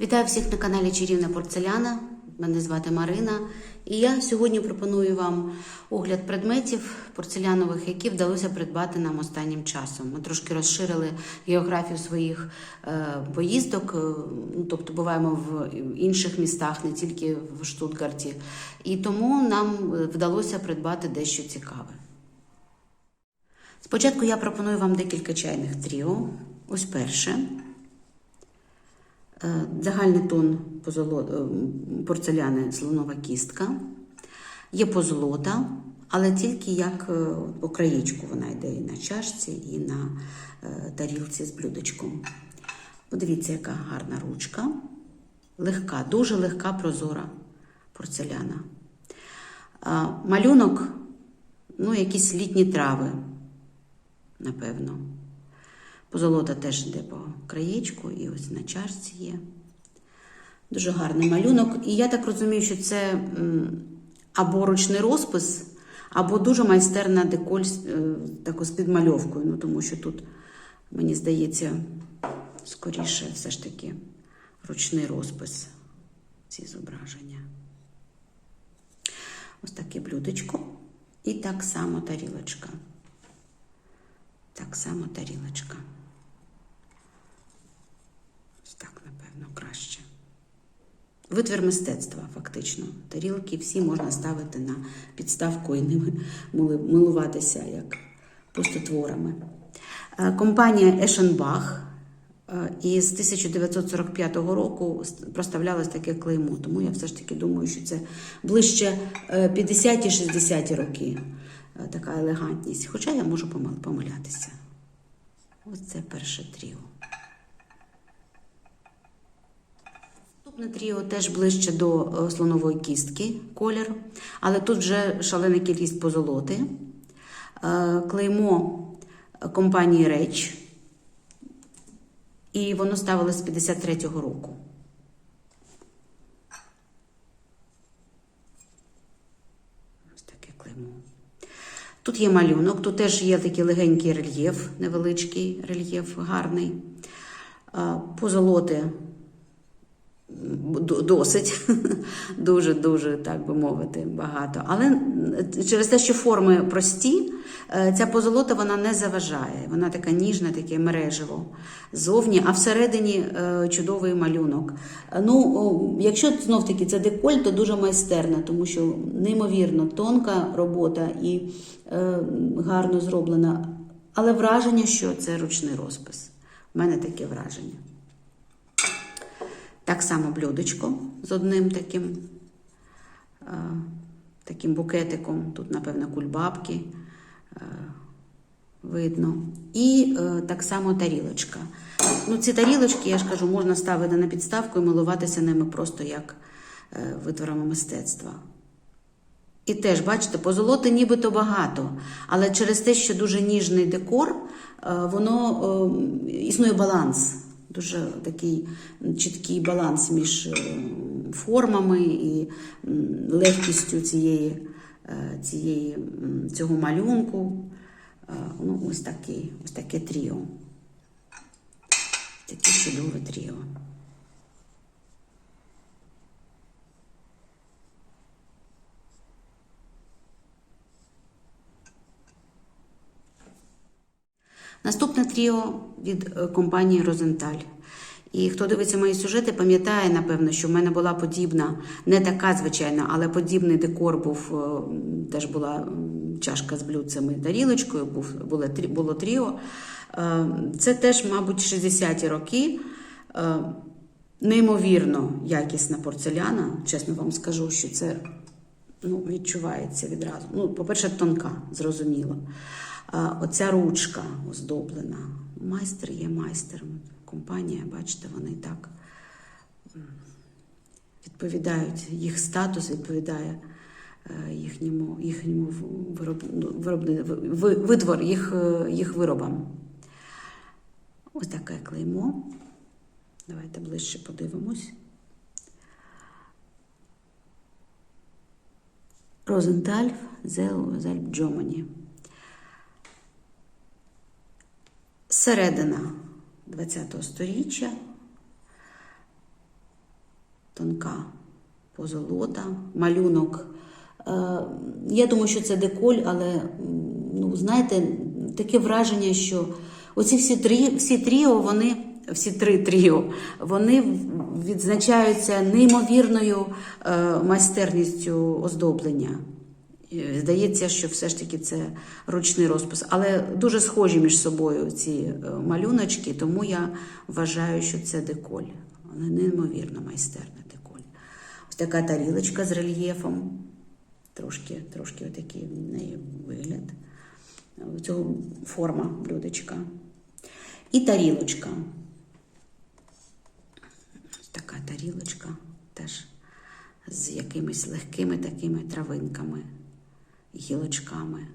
Вітаю всіх на каналі Чарівна Порцеляна. Мене звати Марина. І я сьогодні пропоную вам огляд предметів порцелянових, які вдалося придбати нам останнім часом. Ми трошки розширили географію своїх е, поїздок, е, ну, тобто буваємо в інших містах, не тільки в Штутгарті. І тому нам вдалося придбати дещо цікаве. Спочатку я пропоную вам декілька чайних тріо. Ось перше. Е, Загальний тон е, порцеляни слонова кістка. Є позолота, але тільки як е, по краєчку вона йде і на чашці, і на тарілці з блюдечком. Подивіться, яка гарна ручка. Легка, дуже легка прозора порцеляна. Малюнок, ну, якісь літні трави, напевно. Позолота теж йде по краєчку, і ось на чашці є. Дуже гарний малюнок. І я так розумію, що це або ручний розпис, або дуже майстерна деколь е, тако з підмальовкою. Ну, тому що тут, мені здається, скоріше все ж таки ручний розпис ці зображення. Ось таке блюдечко. І так само тарілочка. Так само тарілочка. Ось так, напевно, краще. Витвір мистецтва, фактично. Тарілки всі можна ставити на підставку і ними милуватися як пустотворами. Е, Компанія Eschenbach е, із 1945 року проставлялось таке клеймо, тому я все ж таки думаю, що це ближче е, 50-60 роки е, така елегантність. Хоча я можу помилятися. Ось це перше тріо. Наступне тріо теж ближче до е, слонової кістки колір, але тут вже шалена кількість позолоти. Е, Клеймо компанії Реч. І воно ставилось з 53-го року. Ось таке клеймо. Тут є малюнок, тут теж є такий легенький рельєф, невеличкий рельєф, гарний. Позолоти досить, дуже-дуже, так би мовити, багато. Але через те, що форми прості, е, ця позолота вона не заважає. Вона така ніжна, таке мережево зовні, а всередині е, чудовий малюнок. Ну, якщо знов таки це деколь, то дуже майстерна, тому що неймовірно тонка робота і е, гарно зроблена. Але враження, що це ручний розпис. У мене таке враження. Так само блюдечко з одним таким, е, таким букетиком. Тут, напевно, кульбабки е, видно. І е, так само тарілочка. Ну, ці тарілочки, я ж кажу, можна ставити на підставку і милуватися ними просто як витворами мистецтва. І теж, бачите, позолоти нібито багато, але через те, що дуже ніжний декор, воно існує баланс. Дуже такий чіткий баланс між е, формами і легкістю цієї, е, цієї, цього малюнку. Е, Ну, ось, такий, ось таке тріо. Таке чудове тріо. Наступне тріо від е, компанії Розенталь. І хто дивиться мої сюжети, пам'ятає, напевно, що в мене була подібна, не така звичайна, але подібний декор був, е, теж була чашка з блюдцем і тарілочкою, був, було, трі- було тріо. Е, Це теж, мабуть, 60-ті роки. Неймовірно якісна порцеляна. Чесно вам скажу, що це ну, відчувається відразу. Ну, по-перше, тонка, зрозуміло. Оця ручка оздоблена. Майстер є майстер. Компанія, бачите, вони так відповідають, їх статус відповідає е, їхньому, їхньому вироб, ну, виробни, витвор, їх, е, їх виробам. Ось таке клеймо. Давайте ближче подивимось. Розенталь Зельб Джомані. Середина ХХ століття. тонка позолота, малюнок. Е, Я думаю, що це деколь, але ну, знаєте, таке враження, що оці всі три, всі тріо, вони, всі три тріо, вони відзначаються неймовірною е, майстерністю оздоблення. Здається, що все ж таки це ручний розпис, але дуже схожі між собою ці е, малюночки, тому я вважаю, що це деколь. Неймовірно майстерна деколь. Ось така тарілочка з рельєфом. Трошки, трошки отакий в неї вигляд. Е, Цього форма блюдечка. І тарілочка. Ось така тарілочка теж з якимись легкими такими травинками, гілочками.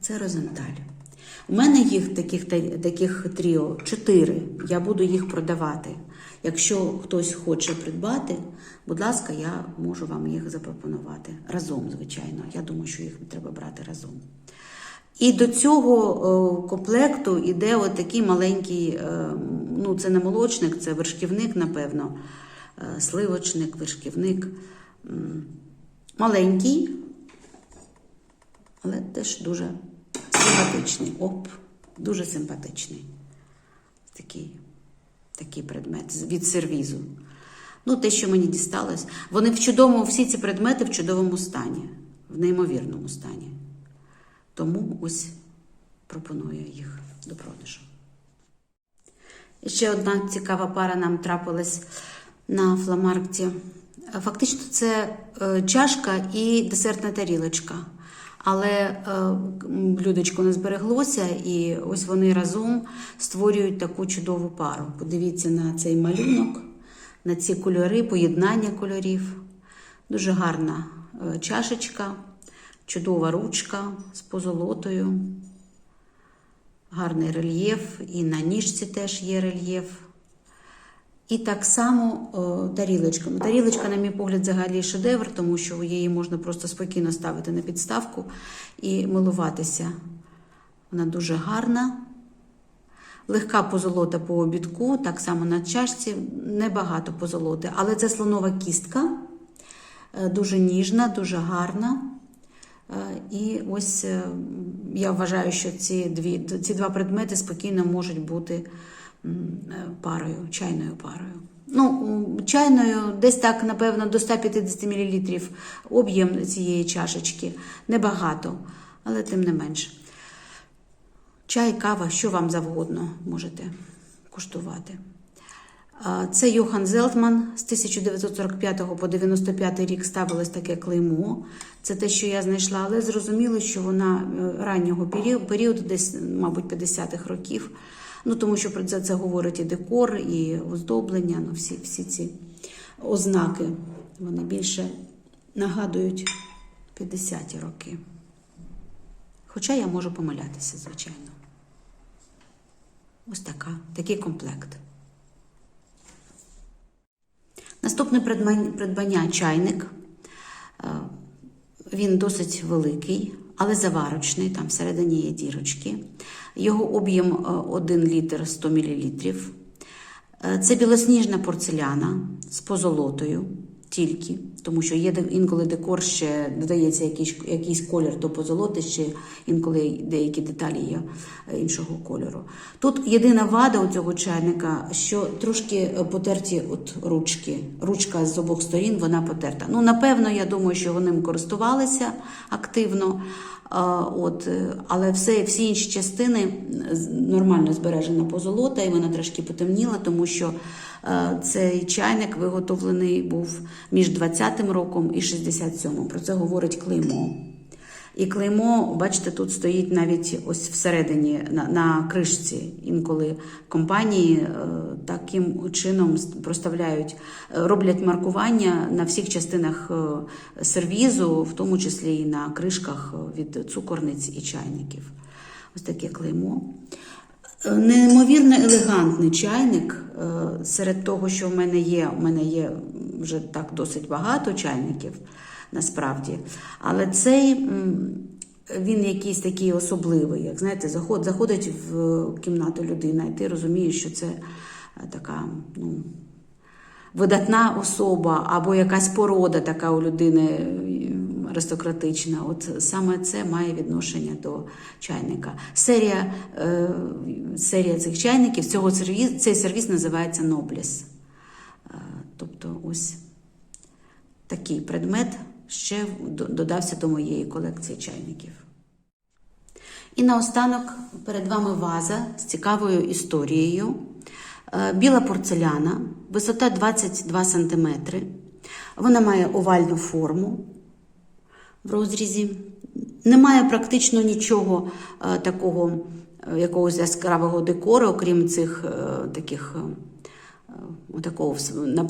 Це розенталь. У мене їх таких, таких тріо чотири. Я буду їх продавати. Якщо хтось хоче придбати, будь ласка, я можу вам їх запропонувати. Разом, звичайно. Я думаю, що їх треба брати разом. І до цього е, комплекту йде от такий маленький, е, ну це не молочник, це вершківник, напевно, е, сливочник, вершківник. Маленький, але теж дуже симпатичний. Оп, дуже симпатичний. Такий, такий предмет від сервізу. Ну, те, що мені дісталось. Вони в чудовому, всі ці предмети в чудовому стані, в неймовірному стані. Тому ось пропоную їх до продажу. І ще одна цікава пара нам трапилась на фламаркті. Фактично, це е, чашка і десертна тарілочка. Але е, блюдечко не збереглося, і ось вони разом створюють таку чудову пару. Подивіться на цей малюнок, на ці кольори, поєднання кольорів. Дуже гарна е, чашечка, чудова ручка з позолотою, гарний рельєф, і на ніжці теж є рельєф. І так само о, тарілочка. Ну, Тарілочка, на мій погляд, взагалі шедевр, тому що її можна просто спокійно ставити на підставку і милуватися. Вона дуже гарна. Легка позолота по обідку, так само на чашці, небагато позолоти. Але це слонова кістка, е, дуже ніжна, дуже гарна. Е, І ось е, я вважаю, що ці, дві, ці два предмети спокійно можуть бути парою, чайною парою. Ну, чайною десь так, напевно, до 150 мл об'єм цієї чашечки. Небагато, але тим не менш. Чай, кава, що вам завгодно можете куштувати. Це Йохан Зелтман з 1945 по 95 рік ставилось таке клеймо. Це те, що я знайшла, але зрозуміло, що вона е, раннього періоду десь, мабуть, 50-х років. Ну, тому що про це, це говорить і декор, і оздоблення, ну, всі, всі ці ознаки. Вони більше нагадують 50-ті роки. Хоча я можу помилятися, звичайно. Ось така, такий комплект. Наступне придбання, чайник. Е, Він досить великий, але заварочний, там всередині є дірочки. Його об'єм е, 1 літр 100 мл. Е, Це білосніжна порцеляна з позолотою тільки, тому що є інколи декор ще додається якийсь, якийсь колір до позолоти, ще інколи деякі деталі є е, іншого кольору. Тут єдина вада у цього чайника, що трошки е, потерті от ручки. Ручка з обох сторін вона потерта. Ну, напевно, я думаю, що вони користувалися активно. От, е, але все, всі інші частини нормально збережена позолота, і вона трошки потемніла, тому що е, цей чайник виготовлений був між 20-м роком і 67-м. Про це говорить клеймо. І клеймо, бачите, тут стоїть навіть ось всередині на, на кришці. Інколи компанії е, таким чином проставляють, е, роблять маркування на всіх частинах е, сервізу, в тому числі і на кришках від цукорниць і чайників. Ось таке клеймо. Неймовірно елегантний чайник. Серед того, що в мене є, у мене є вже так досить багато чайників насправді. Але цей він якийсь такий особливий. Як знаєте, заход, заходить в кімнату людина, і ти розумієш, що це е, така, ну, видатна особа або якась порода така у людини е, аристократична. От саме це має відношення до чайника. Серія, е, серія цих чайників, цього сервіс, цей сервіс називається Нобліс. Е, Тобто ось такий предмет ще додався до моєї колекції чайників. І наостанок перед вами ваза з цікавою історією. Е, Біла порцеляна, висота 22 см. Вона має овальну форму в розрізі. Немає практично нічого е, такого е, якогось яскравого декору, окрім цих таких. Е, Отакого на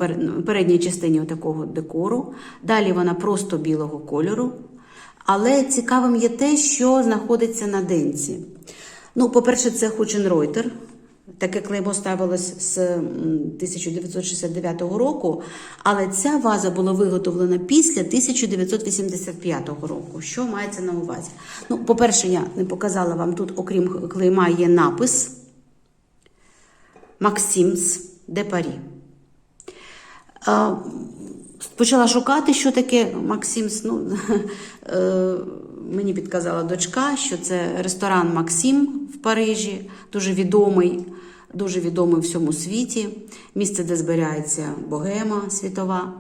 передній частині такого декору. Далі вона просто білого кольору. Але цікавим є те, що знаходиться на денці. Ну, по-перше, це Хученройтер. Таке клеймо ставилось з 1969 року, але ця ваза була виготовлена після 1985 року. Що мається на увазі? Ну, по-перше, я не показала вам тут, окрім клейма, є напис Максимс де Парі. Почала шукати, що таке Максимс. Ну, е, мені підказала дочка, що це ресторан Максим в Парижі, дуже відомий, дуже відомий в всьому світі. Місце, де збирається богема світова.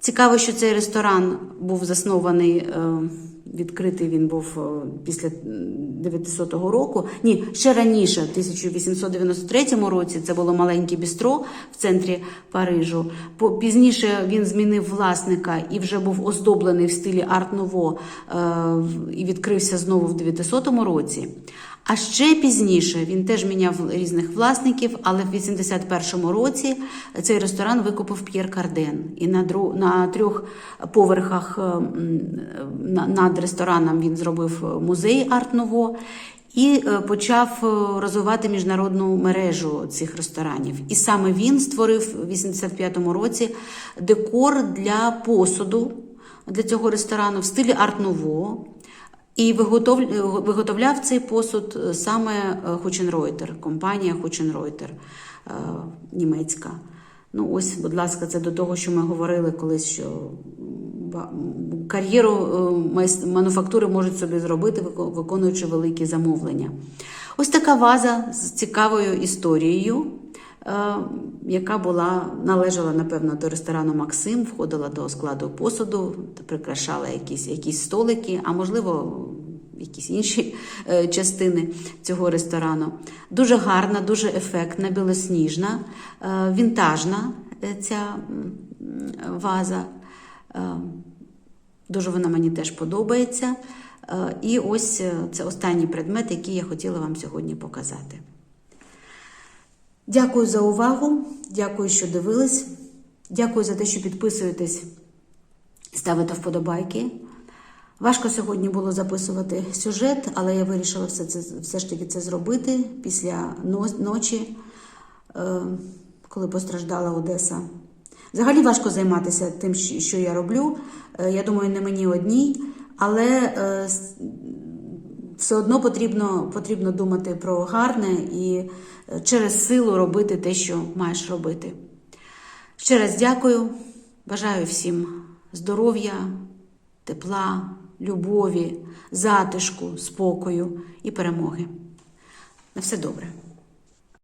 Цікаво, що цей ресторан був заснований, е, відкритий він був е, після 900 року. Ні, ще раніше, в 1893 році, це було маленьке бістро в центрі Парижу. Пізніше він змінив власника і вже був оздоблений в стилі арт-ново е, і відкрився знову в 900 році. А ще пізніше він теж міняв різних власників, але в 81-му році цей ресторан викупив П'єр Карден. І на, дру, на трьох поверхах е, на- над рестораном він зробив е, музей арт-ново і е, почав е, розвивати міжнародну мережу цих ресторанів. І саме він створив в 85-му році декор для посуду для цього ресторану в стилі арт-ново. І виготов- виготовляв цей посуд е, саме Хученройтер, компанія Хученройтер е, німецька. Ну, ось, будь ласка, це до того, що ми говорили колись, що кар'єру е, мануфактури можуть собі зробити, виконуючи великі замовлення. Ось така ваза з цікавою історією, яка була належала, напевно, до ресторану Максим, входила до складу посуду, прикрашала якісь, якісь столики, а можливо, якісь інші е, частини цього ресторану. Дуже гарна, дуже ефектна, білосніжна, е, вінтажна е, ця ваза. Е, Дуже вона мені теж подобається. Е, І ось е, це останній предмет, який я хотіла вам сьогодні показати. Дякую за увагу, дякую, що дивились. Дякую за те, що підписуєтесь, ставите вподобайки. Важко сьогодні було записувати сюжет, але я вирішила все, це, все ж таки це зробити після ночі, е, коли постраждала Одеса. Взагалі важко займатися тим, що я роблю. Е, Я думаю, не мені одній, але е, все одно потрібно, потрібно думати про гарне і е, через силу робити те, що маєш робити. Ще раз дякую. Бажаю всім здоров'я, тепла, любові, затишку, спокою і перемоги. На все добре.